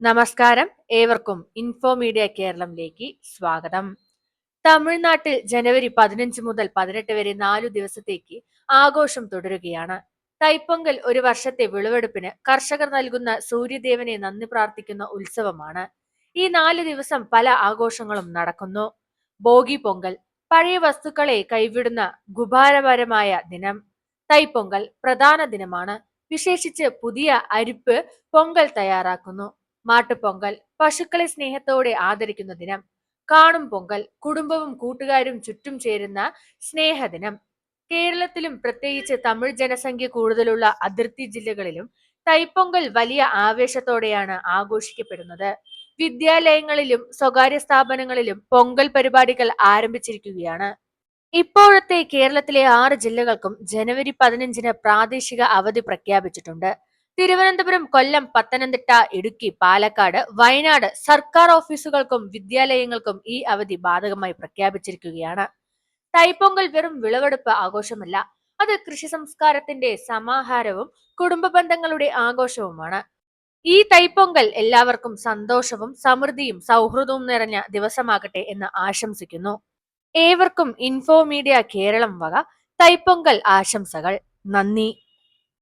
നമസ്കാരം. ഏവർക്കും info media കേരളത്തിലേക്ക് സ്വാഗതം. തമിഴ്നാട്ടിൽ ജനുവരി പതിനഞ്ച് മുതൽ പതിനെട്ട് വരെ നാലു ദിവസത്തേക്ക് ആഘോഷം തുടരുകയാണ്. തൈപ്പൊങ്കൽ ഒരു വർഷത്തെ വിളവെടുപ്പിന് കർഷകർ നൽകുന്ന സൂര്യദേവനെ നന്ദി പ്രാർത്ഥിക്കുന്ന ഉത്സവമാണ്. ഈ നാല് ദിവസം പല ആഘോഷങ്ങളും നടക്കുന്നു. ഭോഗി പൊങ്കൽ പഴയ വസ്തുക്കളെ കൈവിടുന്ന ഗുഭാരപരമായ ദിനം തൈപ്പൊങ്കൽ പ്രധാന ദിനമാണ്. വിശേഷിച്ച് പുതിയ അരിപ്പ് പൊങ്കൽ തയ്യാറാക്കുന്നു. മാട്ടുപൊങ്കൽ പശുക്കളെ സ്നേഹത്തോടെ ആദരിക്കുന്ന ദിനം കാണും പൊങ്കൽ കുടുംബവും കൂട്ടുകാരും ചുറ്റും ചേരുന്ന സ്നേഹദിനം. കേരളത്തിലും പ്രത്യേകിച്ച് തമിഴ് ജനസംഖ്യ കൂടുതലുള്ള അതിർത്തി ജില്ലകളിലും തൈപ്പൊങ്കൽ വലിയ ആവേശത്തോടെയാണ് ആഘോഷിക്കപ്പെടുന്നത്. വിദ്യാലയങ്ങളിലും സ്വകാര്യ സ്ഥാപനങ്ങളിലും പൊങ്കൽ പരിപാടികൾ ആരംഭിച്ചിരിക്കുകയാണ്. ഇപ്പോഴത്തെ കേരളത്തിലെ ആറ് ജില്ലകൾക്കും ജനുവരി പതിനഞ്ചിന് പ്രാദേശിക അവധി പ്രഖ്യാപിച്ചിട്ടുണ്ട്. തിരുവനന്തപുരം കൊല്ലം പത്തനംതിട്ട ഇടുക്കി പാലക്കാട് വയനാട് സർക്കാർ ഓഫീസുകൾക്കും വിദ്യാലയങ്ങൾക്കും ഈ അവധി ബാധകമായി പ്രഖ്യാപിച്ചിരിക്കുകയാണ്. തൈപ്പൊങ്കൽ വെറും വിളവെടുപ്പ് ആഘോഷമല്ല അത് കൃഷി സംസ്കാരത്തിന്റെ സമാഹാരവും കുടുംബ ബന്ധങ്ങളുടെ ആഘോഷവുമാണ്. ഈ തൈപ്പൊങ്കൽ എല്ലാവർക്കും സന്തോഷവും സമൃദ്ധിയും സൗഹൃദവും നിറഞ്ഞ ദിവസമാകട്ടെ എന്ന് ആശംസിക്കുന്നു. ഏവർക്കും ഇൻഫോ മീഡിയ കേരളം വക തൈപ്പൊങ്കൽ ആശംസകൾ. നന്ദി.